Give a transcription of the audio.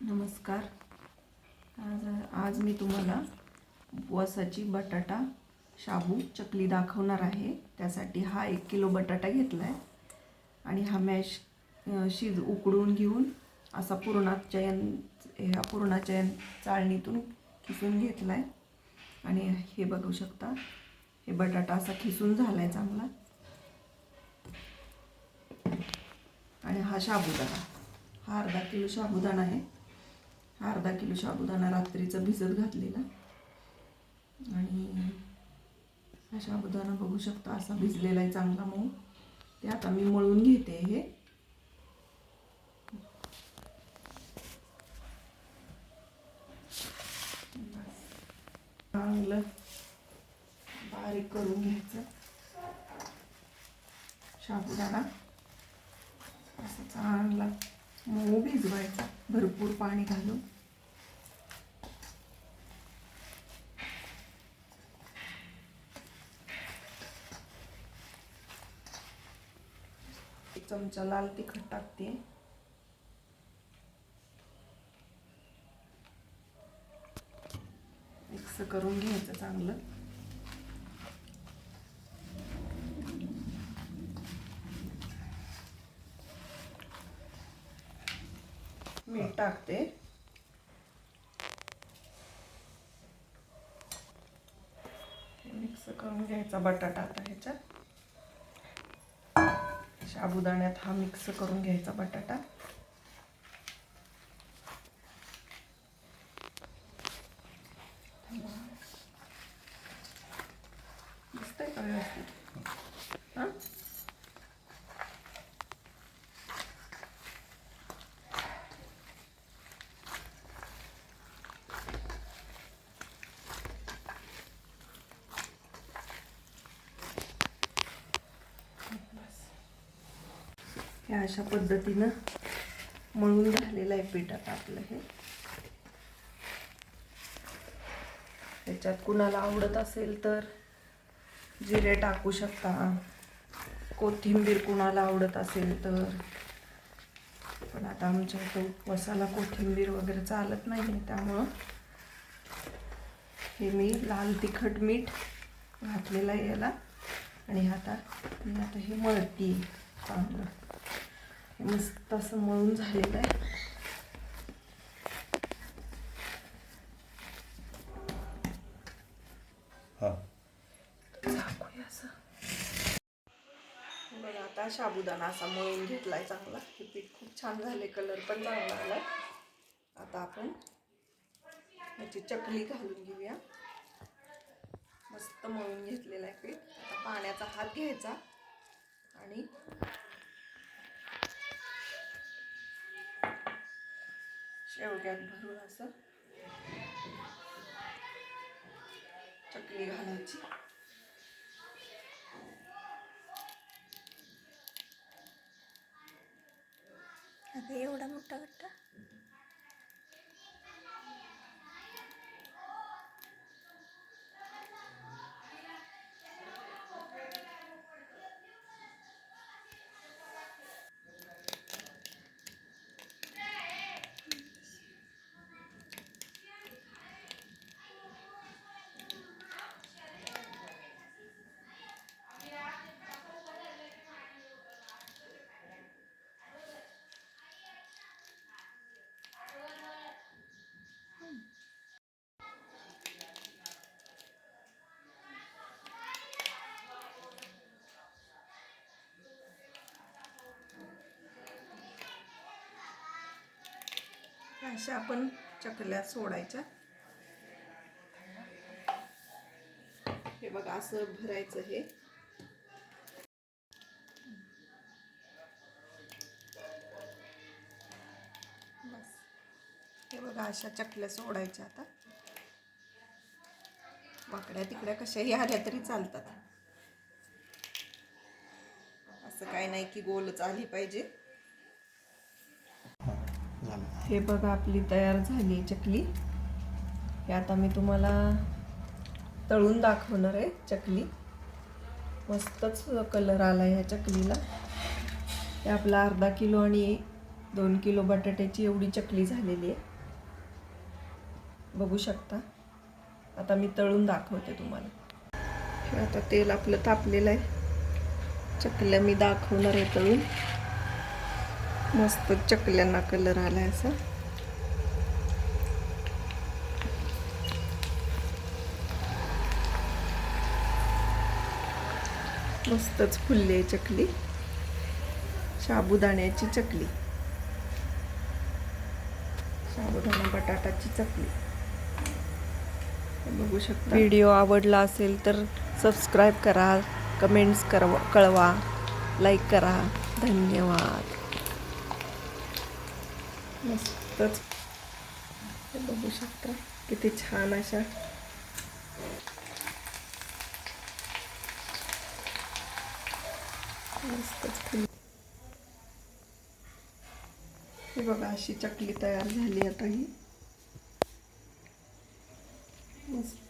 नमस्कार. आज आज मी तुम्हाला उपवासाची बटाटा शाबू चकली दाखवणार आहे. त्यासाठी हा एक किलो बटाटा घेतला आहे आणि हा मॅश शिज उकडून घेऊन असा पुरणाच्या यं ह्या पुरणाच्या यं चाळणीतून खिसून घेतला आहे आणि हे बघू शकता हे बटाटा असा खिसून झाला आहे चांगला. आणि हा शाबुदाणा हा अर्धा किलो साबुदाणा आहे. अर्धा किलो साबुदाणा रात्रीचा भिजत घातलेला. आणि हा साबुदाणा बघू शकता असा भिजलेला आहे चांगला मऊ. ते आता मी मळून घेते हे. चांगलं बारीक करून घ्यायचं. साबुदाणा असं चांगला मऊ भिजवायचा. भरपूर पाणी घालून. चमचा लाल तिखट टाकते. मिक्स करून घ्यायचं चांगलं मीठ टाकते. मिक्स करून घ्यायचा बटाटा आता ह्याच्यात. साबुदाण्यात हा मिक्स करून घ्यायचा बटाटा दिसतंय का व्यवस्थित हां हे अशा पद्धतीनं मळून झालेलं आहे पीठ आता आपलं हे. त्याच्यात कुणाला आवडत असेल तर जिरे टाकू शकता. कोथिंबीर कुणाला आवडत असेल तर. पण आता आमच्या इथं उपवासाला कोथिंबीर वगैरे चालत नाही आहे त्यामुळं हे मी लाल तिखट मीठ घातलेलं आहे याला. आणि आता मी आता हे मळती चांगलं. मस्त असं मळून झालेलं आहे. बघा आता साबुदाणा असा मळून घेतलाय चांगला. हे पीठ खूप छान झाले कलर पण चांगला आलाय. आता आपण ह्याची चकली घालून घेऊया. मस्त मळून घेतलेला आहे पीठ. आता पाण्याचा हात घ्यायचा आणि शेवग्यात भरून असं. चकली घालायची. आता एवढा मोठा गट्टा अशा आपण चकल्या सोडायच्या. हे बघा असं भरायचं हे. बस. हे बघा अशा चकल्या सोडायच्या आता. वाकड्या तिकड्या कशाही आल्या तरी चालतात. असं काय नाही की गोलच आली पाहिजे. हे बघा आपली तयार झाली चकली. हे आता मी तुम्हाला तळून दाखवणार आहे चकली. मस्तच कलर आला ह्या चकलीला. हे आपला अर्धा किलो आणि दोन किलो बटाट्याची एवढी चकली झालेली आहे. बघू शकता. आता मी तळून दाखवते तुम्हाला. हे आता तेल आपलं तापलेलं आहे. चकल्या मी दाखवणार आहे तळून. मस्त चकल्यांना कलर आला असा. मस्तच फुलली आहे चकली. साबुदाण्याची चकली. साबुदाणा बटाटाची चकली. बघू शकता. व्हिडिओ आवडला असेल तर सबस्क्राईब करा कमेंट्स करवा कळवा लाईक करा. धन्यवाद. मस्तच बघू शकता किती छान अशा. मस्तच हे बघा अशी चकली तयार झाली आता ही. मस्त.